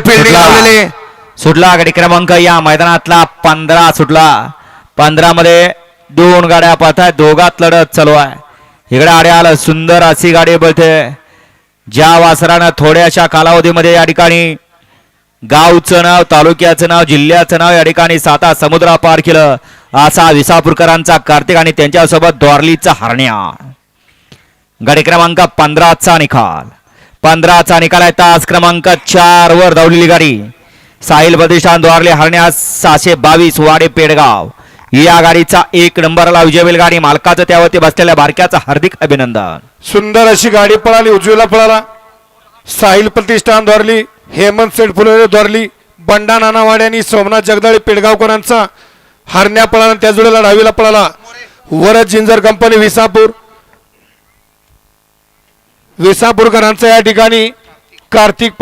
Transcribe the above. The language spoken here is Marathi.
फिल्डिंग सुटला. लावलेली सुटला गाडी क्रमांक या मैदानातला पंधरा सुटला. पंधरा मध्ये दोन गाड्या आहेत दोघात लढत चालू आहे. इकडे आडे आलं सुंदर अशी गाडी बळते ज्या वासरानं थोड्याशा कालावधीमध्ये या ठिकाणी गावचं नाव तालुक्याचं नाव जिल्ह्याचं नाव या ठिकाणी साता समुद्रा पार केलं. असा विसापूरकरांचा कार्तिक आणि त्यांच्यासोबत द्वारलीचा हरण्या. गाडी क्रमांक पंधराचा निकाल. पंधराचा निकाल आहे. तास क्रमांक चार वर धावलेली गाडी. साहिल प्रतिष्ठान द्वारले हरण्यास सहाशे बावीस वाडे पेडगाव. या गाडीचा एक नंबरला विजय बैल गाडी मालकाचं त्यावरती बसलेल्या भारक्याचं हार्दिक अभिनंदन. सुंदर अशी गाडी पळाली उजवीला पळाला. साहिल प्रतिष्ठान द्वारली हेमंत सेठ फुले द्वारली बंडा नानावाडे आणि सोमनाथ जगदाळे पेडगावकरांचा हरण्या पळाला त्या जोडीला डावीला पळाला. Varad ginger company Visapur. विसापूरकरांचा या ठिकाणी कार्तिक